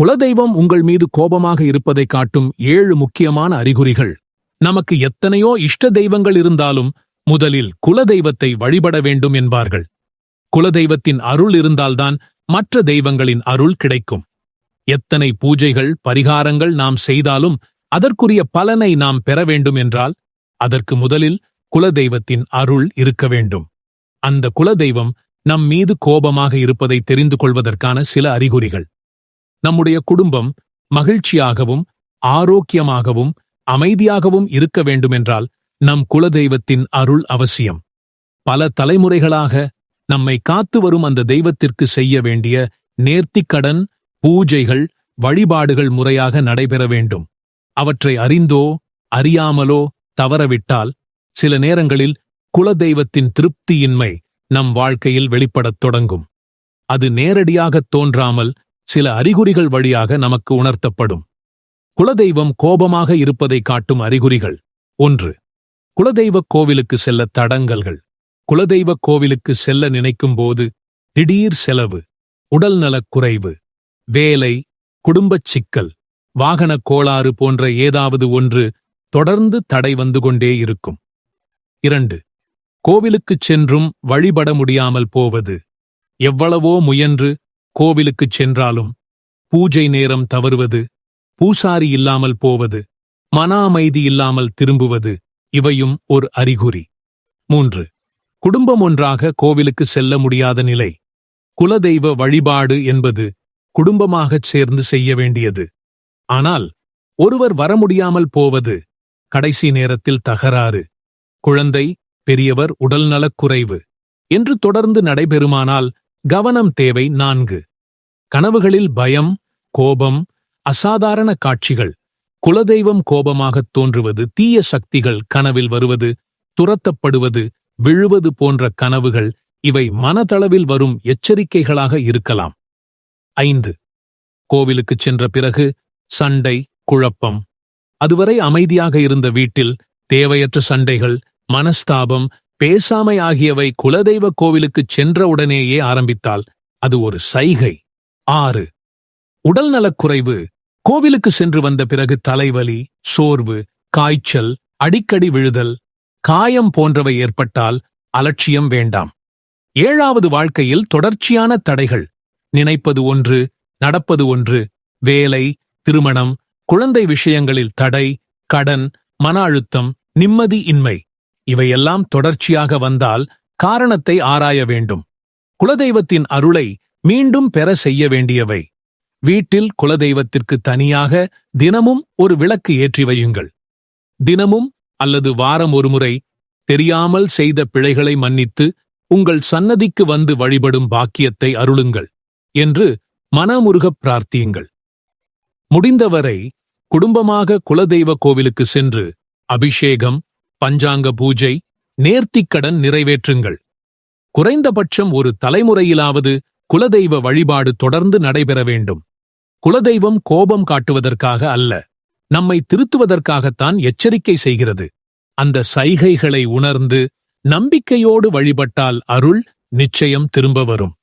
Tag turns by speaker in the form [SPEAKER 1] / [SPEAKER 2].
[SPEAKER 1] குலதெய்வம் உங்கள் மீது கோபமாக இருப்பதை காட்டும் ஏழு முக்கியமான அறிகுறிகள். நமக்கு எத்தனையோ இஷ்ட தெய்வங்கள் இருந்தாலும் முதலில் குலதெய்வத்தை வழிபட வேண்டும் என்பார்கள். குலதெய்வத்தின் அருள் இருந்தால்தான் மற்ற தெய்வங்களின் அருள் கிடைக்கும். எத்தனை பூஜைகள் பரிகாரங்கள் நாம் செய்தாலும் அதற்குரிய பலனை நாம் பெற வேண்டும் என்றால் அதற்கு முதலில் குலதெய்வத்தின் அருள் இருக்க வேண்டும். அந்த குலதெய்வம் நம் மீது கோபமாக இருப்பதை தெரிந்து கொள்வதற்கான சில அறிகுறிகள். நம்முடைய குடும்பம் மகிழ்ச்சியாகவும் ஆரோக்கியமாகவும் அமைதியாகவும் இருக்க வேண்டுமென்றால் நம் குலதெய்வத்தின் அருள் அவசியம். பல தலைமுறைகளாக நம்மை காத்து வரும் அந்த தெய்வத்திற்கு செய்ய வேண்டிய நேர்த்திக்கடன் பூஜைகள் வழிபாடுகள் முறையாக நடைபெற வேண்டும். அவற்றை அறிந்தோ அறியாமலோ தவறவிட்டால் சில நேரங்களில் குலதெய்வத்தின் திருப்தியின்மை நம் வாழ்க்கையில் வெளிப்படத் தொடங்கும். அது நேரடியாகத் தோன்றாமல் சில அறிகுறிகள் வழியாக நமக்கு உணர்த்தப்படும். குலதெய்வம் கோபமாக இருப்பதை காட்டும் அறிகுறிகள். ஒன்று. குலதெய்வக் கோவிலுக்கு செல்ல தடங்கல்கள். குலதெய்வக் கோவிலுக்கு செல்ல நினைக்கும் போது திடீர் செலவு உடல்நலக் குறைவு வேலை குடும்பச் சிக்கல் வாகனக் கோளாறு போன்ற ஏதாவது ஒன்று தொடர்ந்து தடை வந்து கொண்டே இருக்கும். இரண்டு. கோவிலுக்குச் சென்றும் வழிபட முடியாமல் போவது. எவ்வளவோ முயன்று கோவிலுக்குச் சென்றாலும் பூஜை நேரம் தவறுவது பூசாரி இல்லாமல் போவது மன அமைதி இல்லாமல் திரும்புவது இவையும் ஒரு அறிகுறி. மூன்று. குடும்பம் ஒன்றாக கோவிலுக்கு செல்ல முடியாத நிலை. குலதெய்வ வழிபாடு என்பது குடும்பமாகச் சேர்ந்து செய்ய வேண்டியது. ஆனால் ஒருவர் வர முடியாமல் போவது கடைசி நேரத்தில் தகராறு. குழந்தை பெரியவர் உடல்நலக் குறைவு. என்று தொடர்ந்து நடைபெறுமானால் கவனம் தேவை நான்கு. கனவுகளில் பயம் கோபம் அசாதாரண காட்சிகள். குலதெய்வம் கோபமாகத் தோன்றுவது தீய சக்திகள் கனவில் வருவது துரத்தப்படுவது விழுவது போன்ற கனவுகள் இவை மனதளவில் வரும் எச்சரிக்கைகளாக இருக்கலாம். ஐந்து. கோவிலுக்குச் சென்ற பிறகு சண்டை குழப்பம். அதுவரை அமைதியாக இருந்த வீட்டில் தேவையற்ற சண்டைகள் மனஸ்தாபம் பேசாமை ஆகியவை குலதெய்வ கோவிலுக்குச் சென்றவுடனேயே ஆரம்பித்தால் அது ஒரு சைகை. ஆறு. உடல்நலக்குறைவு கோவிலுக்கு சென்று வந்த பிறகு தலைவலி சோர்வு காய்ச்சல் அடிக்கடி விழுதல் காயம் போன்றவை ஏற்பட்டால் அலட்சியம் வேண்டாம். ஏழாவது வாழ்க்கையில் தொடர்ச்சியான தடைகள். நினைப்பது ஒன்று நடப்பது ஒன்று வேலை திருமணம் குழந்தை விஷயங்களில் தடை கடன் மன அழுத்தம் நிம்மதி இன்மை. இவையெல்லாம் தொடர்ச்சியாக வந்தால் காரணத்தை ஆராய வேண்டும். குலதெய்வத்தின் அருளை மீண்டும் பெற செய்ய வேண்டியவை. வீட்டில் குலதெய்வத்திற்கு தனியாக தினமும் ஒரு விளக்கு ஏற்றி வையுங்கள். தினமும் அல்லது வாரம் ஒருமுறை தெரியாமல் செய்த பிழைகளை மன்னித்து உங்கள் சன்னதிக்கு வந்து வழிபடும் பாக்கியத்தை அருளுங்கள் என்று மனமுருகப் பிரார்த்தியுங்கள். முடிந்தவரை குடும்பமாக குலதெய்வ கோவிலுக்கு சென்று அபிஷேகம் பஞ்சாங்க பூஜை நேர்த்திக்கடன் நிறைவேற்றுங்கள். குறைந்தபட்சம் ஒரு தலைமுறையிலாவது குலதெய்வ வழிபாடு தொடர்ந்து நடைபெற வேண்டும். குலதெய்வம் கோபம் காட்டுவதற்காக அல்ல நம்மை திருத்துவதற்காகத்தான் எச்சரிக்கை செய்கிறது. அந்த சைகைகளை உணர்ந்து நம்பிக்கையோடு வழிபட்டால் அருள் நிச்சயம் திரும்ப வரும்.